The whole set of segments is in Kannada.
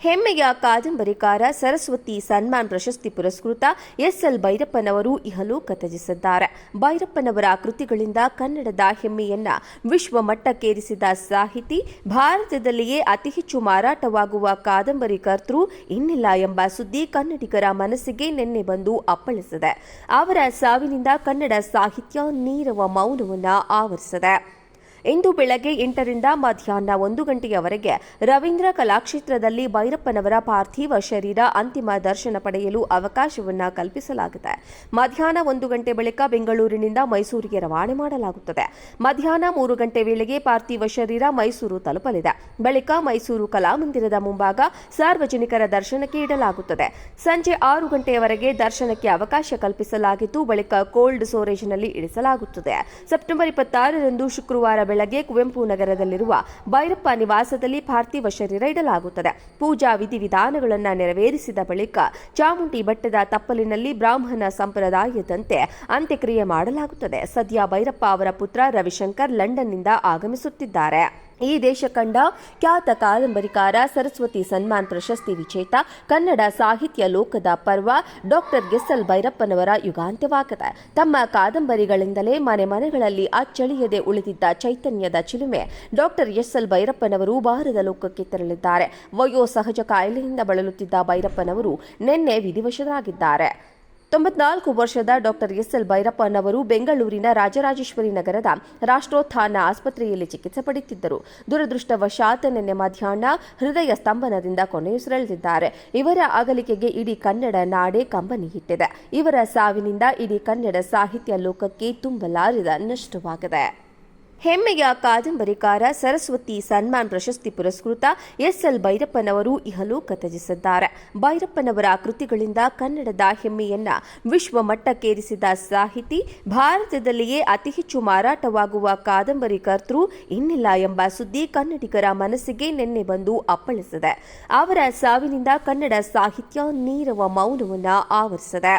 ಹೆಮ್ಮೆಯ ಕಾದಂಬರಿಕಾರ ಸರಸ್ವತಿ ಸನ್ಮಾನ್ ಪ್ರಶಸ್ತಿ ಪುರಸ್ಕೃತ ಎಸ್ಎಲ್ ಭೈರಪ್ಪನವರು ಇಹಲೋಕ ತ್ಯಜಿಸಿದ್ದಾರೆ ಭೈರಪ್ಪನವರ ಕೃತಿಗಳಿಂದ ಕನ್ನಡದ ಹೆಮ್ಮೆಯನ್ನ ವಿಶ್ವ ಮಟ್ಟಕ್ಕೇರಿಸಿದ ಸಾಹಿತಿ, ಭಾರತದಲ್ಲಿಯೇ ಅತಿ ಹೆಚ್ಚು ಮಾರಾಟವಾಗುವ ಕಾದಂಬರಿಕರ್ತೃ ಇನ್ನಿಲ್ಲ ಎಂಬ ಸುದ್ದಿ ಕನ್ನಡಿಗರ ಮನಸ್ಸಿಗೆ ನಿನ್ನೆ ಬಂದು ಅಪ್ಪಳಿಸಿದೆ. ಅವರ ಸಾವಿನಿಂದ ಕನ್ನಡ ಸಾಹಿತ್ಯ ನೀರವ ಮೌನವನ್ನು ಆವರಿಸಿದೆ. ಇಂದು ಬೆಳಗ್ಗೆ ಎಂಟರಿಂದ ಮಧ್ಯಾಹ್ನ ಒಂದು ಗಂಟೆಯವರೆಗೆ ರವೀಂದ್ರ ಕಲಾಕ್ಷೇತ್ರದಲ್ಲಿ ಭೈರಪ್ಪನವರ ಪಾರ್ಥಿವ ಶರೀರ ಅಂತಿಮ ದರ್ಶನ ಪಡೆಯಲು ಅವಕಾಶವನ್ನ ಕಲ್ಪಿಸಲಾಗಿದೆ. ಮಧ್ಯಾಹ್ನ ಒಂದು ಗಂಟೆ ಬಳಿಕ ಬೆಂಗಳೂರಿನಿಂದ ಮೈಸೂರಿಗೆ ರವಾನೆ ಮಾಡಲಾಗುತ್ತದೆ. ಮಧ್ಯಾಹ್ನ ಮೂರು ಗಂಟೆ ವೇಳೆಗೆ ಪಾರ್ಥಿವ ಶರೀರ ಮೈಸೂರು ತಲುಪಲಿದೆ. ಬಳಿಕ ಮೈಸೂರು ಕಲಾಮಂದಿರದ ಮುಂಭಾಗ ಸಾರ್ವಜನಿಕರ ದರ್ಶನಕ್ಕೆ ಇಡಲಾಗುತ್ತದೆ. ಸಂಜೆ ಆರು ಗಂಟೆಯವರೆಗೆ ದರ್ಶನಕ್ಕೆ ಅವಕಾಶ ಕಲ್ಪಿಸಲಾಗಿದ್ದು, ಬಳಿಕ ಕೋಲ್ಡ್ ಸ್ಟೋರೇಜ್ನಲ್ಲಿ ಇರಿಸಲಾಗುತ್ತದೆ. ಸೆಪ್ಟೆಂಬರ್ ಇಪ್ಪತ್ತಾರರಂದು ಶುಕ್ರವಾರ ಬೆಳಗ್ಗೆ ಕುವೆಂಪು ನಗರದಲ್ಲಿರುವ ಭೈರಪ್ಪ ನಿವಾಸದಲ್ಲಿ ಪಾರ್ಥಿವ ಶರೀರ ಇಡಲಾಗುತ್ತದೆ. ಪೂಜಾ ವಿಧಿವಿಧಾನಗಳನ್ನು ನೆರವೇರಿಸಿದ ಬಳಿಕ ಚಾಮುಂಡಿ ಬೆಟ್ಟದ ತಪ್ಪಲಿನಲ್ಲಿ ಬ್ರಾಹ್ಮಣ ಸಂಪ್ರದಾಯದಂತೆ ಅಂತ್ಯಕ್ರಿಯೆ ಮಾಡಲಾಗುತ್ತದೆ. ಸದ್ಯ ಭೈರಪ್ಪ ಅವರ ಪುತ್ರ ರವಿಶಂಕರ್ ಲಂಡನ್ನಿಂದ ಆಗಮಿಸುತ್ತಿದ್ದಾರೆ. ಈ ದೇಶ ಕಂಡ ಖ್ಯಾತ ಕಾದಂಬರಿಕಾರ ಸರಸ್ವತಿ ಸನ್ಮಾನ್ ಪ್ರಶಸ್ತಿ ವಿಜೇತ ಕನ್ನಡ ಸಾಹಿತ್ಯ ಲೋಕದ ಪರ್ವ ಡಾಕ್ಟರ್ ಗೆಸ್ಸಲ್ ಭೈರಪ್ಪನವರ ಯುಗಾಂತ್ಯವಾಗದ. ತಮ್ಮ ಕಾದಂಬರಿಗಳಿಂದಲೇ ಮನೆ ಮನೆಗಳಲ್ಲಿ ಅಚ್ಚಳಿಯದೆ ಉಳಿದಿದ್ದ ಚೈತನ್ಯದ ಚಿಲುಮೆ ಡಾಕ್ಟರ್ ಎಸ್ಎಲ್ ಭೈರಪ್ಪನವರು ಬಾರದ ಲೋಕಕ್ಕೆ ತೆರಳಿದ್ದಾರೆ. ವಯೋಸಹಜ ಕಾಯಿಲೆಯಿಂದ ಬಳಲುತ್ತಿದ್ದ ಭೈರಪ್ಪನವರು ನಿನ್ನೆ ವಿಧಿವಶರಾಗಿದ್ದಾರೆ. ತೊಂಬತ್ನಾಲ್ಕು ವರ್ಷದ ಡಾಕ್ಟರ್ ಎಸ್ಎಲ್ ಭೈರಪ್ಪನವರು ಬೆಂಗಳೂರಿನ ರಾಜರಾಜೇಶ್ವರಿ ನಗರದ ರಾಷ್ಟ್ರೋತ್ಥಾನ ಆಸ್ಪತ್ರೆಯಲ್ಲಿ ಚಿಕಿತ್ಸೆ ಪಡೆಯುತ್ತಿದ್ದರು. ದುರದೃಷ್ಟವಶಾತ್ ನಿನ್ನೆ ಮಧ್ಯಾಹ್ನ ಹೃದಯ ಸ್ತಂಭನದಿಂದ ಕೊನೆಯುಸಿರೆಳೆದಿದ್ದಾರೆ. ಇವರ ಅಗಲಿಕೆಗೆ ಇಡೀ ಕನ್ನಡ ನಾಡೆ ಕಂಬನಿ ಇಟ್ಟಿದೆ ಇವರ ಸಾವಿನಿಂದ ಇಡೀ ಕನ್ನಡ ಸಾಹಿತ್ಯ ಲೋಕಕ್ಕೆ ತುಂಬಲಾರದ ನಷ್ಟವಾಗಿದೆ. ಹೆಮ್ಮೆಯ ಕಾದಂಬರಿಕಾರ ಸರಸ್ವತಿ ಸನ್ಮಾನ್ ಪ್ರಶಸ್ತಿ ಪುರಸ್ಕೃತ ಎಸ್ ಎಲ್ ಭೈರಪ್ಪನವರು ಇಹಲೋಕ ತ್ಯಜಿಸಿದ್ದಾರೆ ಭೈರಪ್ಪನವರ ಕೃತಿಗಳಿಂದ ಕನ್ನಡದ ಹೆಮ್ಮೆಯನ್ನ ವಿಶ್ವ ಮಟ್ಟಕ್ಕೇರಿಸಿದ ಸಾಹಿತಿ, ಭಾರತದಲ್ಲಿಯೇ ಅತಿ ಹೆಚ್ಚು ಮಾರಾಟವಾಗುವ ಕಾದಂಬರಿಕರ್ತೃ ಇನ್ನಿಲ್ಲ ಎಂಬ ಸುದ್ದಿ ಕನ್ನಡಿಗರ ಮನಸ್ಸಿಗೆ ನಿನ್ನೆ ಬಂದು ಅಪ್ಪಳಿಸಿದೆ. ಅವರ ಸಾವಿನಿಂದ ಕನ್ನಡ ಸಾಹಿತ್ಯ ನೀರವ ಮೌನವನ್ನು ಆವರಿಸಿದೆ.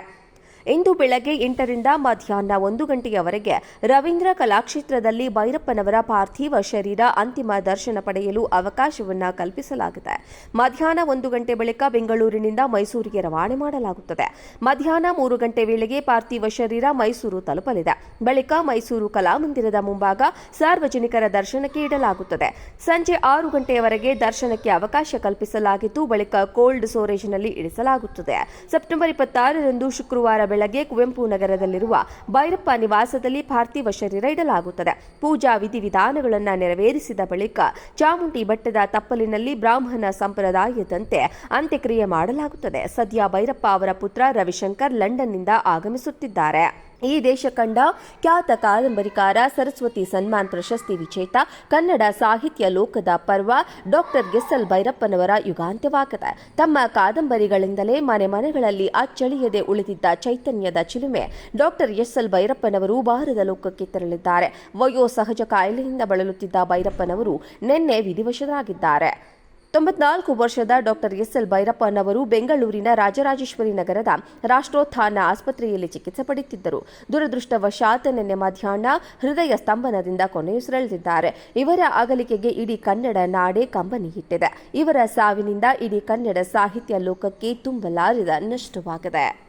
ಇಂದು ಬೆಳಗ್ಗೆ ಎಂಟರಿಂದ ಮಧ್ಯಾಹ್ನ ಒಂದು ಗಂಟೆಯವರೆಗೆ ರವೀಂದ್ರ ಕಲಾಕ್ಷೇತ್ರದಲ್ಲಿ ಭೈರಪ್ಪನವರ ಪಾರ್ಥಿವ ಶರೀರ ಅಂತಿಮ ದರ್ಶನ ಪಡೆಯಲು ಅವಕಾಶವನ್ನ ಕಲ್ಪಿಸಲಾಗಿದೆ. ಮಧ್ಯಾಹ್ನ ಒಂದು ಗಂಟೆ ಬಳಿಕ ಬೆಂಗಳೂರಿನಿಂದ ಮೈಸೂರಿಗೆ ರವಾನೆ ಮಾಡಲಾಗುತ್ತದೆ. ಮಧ್ಯಾಹ್ನ ಮೂರು ಗಂಟೆ ವೇಳೆಗೆ ಪಾರ್ಥಿವ ಶರೀರ ಮೈಸೂರು ತಲುಪಲಿದೆ. ಬಳಿಕ ಮೈಸೂರು ಕಲಾಮಂದಿರದ ಮುಂಭಾಗ ಸಾರ್ವಜನಿಕರ ದರ್ಶನಕ್ಕೆ ಇಡಲಾಗುತ್ತದೆ. ಸಂಜೆ ಆರು ಗಂಟೆಯವರೆಗೆ ದರ್ಶನಕ್ಕೆ ಅವಕಾಶ ಕಲ್ಪಿಸಲಾಗಿದ್ದು, ಬಳಿಕ ಕೋಲ್ಡ್ ಸ್ಟೋರೇಜ್ನಲ್ಲಿ ಇರಿಸಲಾಗುತ್ತದೆ. ಸೆಪ್ಟೆಂಬರ್ ಇಪ್ಪತ್ತಾರರಂದು ಶುಕ್ರವಾರ ಬೆಳಗ್ಗೆ ಕುವೆಂಪು ನಗರದಲ್ಲಿರುವ ಭೈರಪ್ಪ ನಿವಾಸದಲ್ಲಿ ಪಾರ್ಥಿವ ಶರೀರ ಇಡಲಾಗುತ್ತದೆ. ಪೂಜಾ ವಿಧಿವಿಧಾನಗಳನ್ನು ನೆರವೇರಿಸಿದ ಬಳಿಕ ಚಾಮುಂಡಿ ಬೆಟ್ಟದ ತಪ್ಪಲಿನಲ್ಲಿ ಬ್ರಾಹ್ಮಣ ಸಂಪ್ರದಾಯದಂತೆ ಅಂತ್ಯಕ್ರಿಯೆ ಮಾಡಲಾಗುತ್ತದೆ. ಸದ್ಯ ಭೈರಪ್ಪ ಅವರ ಪುತ್ರ ರವಿಶಂಕರ್ ಲಂಡನ್ನಿಂದ ಆಗಮಿಸುತ್ತಿದ್ದಾರೆ. ಈ ದೇಶ ಕಂಡ ಖ್ಯಾತ ಕಾದಂಬರಿಕಾರ ಸರಸ್ವತಿ ಸನ್ಮಾನ್ ಪ್ರಶಸ್ತಿ ವಿಜೇತ ಕನ್ನಡ ಸಾಹಿತ್ಯ ಲೋಕದ ಪರ್ವ ಡಾಕ್ಟರ್ ಗೆಸ್ಸಲ್ ಭೈರಪ್ಪನವರ ಯುಗಾಂತ್ಯವಾಗದ. ತಮ್ಮ ಕಾದಂಬರಿಗಳಿಂದಲೇ ಮನೆ ಮನೆಗಳಲ್ಲಿ ಅಚ್ಚಳಿಯದೆ ಉಳಿದಿದ್ದ ಚೈತನ್ಯದ ಚಿಲುಮೆ ಡಾಕ್ಟರ್ ಎಸ್ಎಲ್ ಭೈರಪ್ಪನವರು ಬಾರದ ಲೋಕಕ್ಕೆ ತೆರಳಿದ್ದಾರೆ. ವಯೋಸಹಜ ಕಾಯಿಲೆಯಿಂದ ಬಳಲುತ್ತಿದ್ದ ಭೈರಪ್ಪನವರು ನಿನ್ನೆ ವಿಧಿವಶರಾಗಿದ್ದಾರೆ. ತೊಂಬತ್ನಾಲ್ಕು ವರ್ಷದ ಡಾಕ್ಟರ್ ಎಸ್ಎಲ್ ಭೈರಪ್ಪನವರು ಬೆಂಗಳೂರಿನ ರಾಜರಾಜೇಶ್ವರಿ ನಗರದ ರಾಷ್ಟ್ರೋತ್ಥಾನ ಆಸ್ಪತ್ರೆಯಲ್ಲಿ ಚಿಕಿತ್ಸೆ ಪಡೆಯುತ್ತಿದ್ದರು. ದುರದೃಷ್ಟವಶಾತ್ ನಿನ್ನೆ ಮಧ್ಯಾಹ್ನ ಹೃದಯ ಸ್ತಂಭನದಿಂದ ಕೊನೆಯುಸಿರೆಳೆದಿದ್ದಾರೆ. ಇವರ ಅಗಲಿಕೆಗೆ ಇಡೀ ಕನ್ನಡ ನಾಡೆ ಕಂಬನಿ ಇಟ್ಟಿದೆ ಇವರ ಸಾವಿನಿಂದ ಇಡೀ ಕನ್ನಡ ಸಾಹಿತ್ಯ ಲೋಕಕ್ಕೆ ತುಂಬಲಾರದ ನಷ್ಟವಾಗಿದೆ.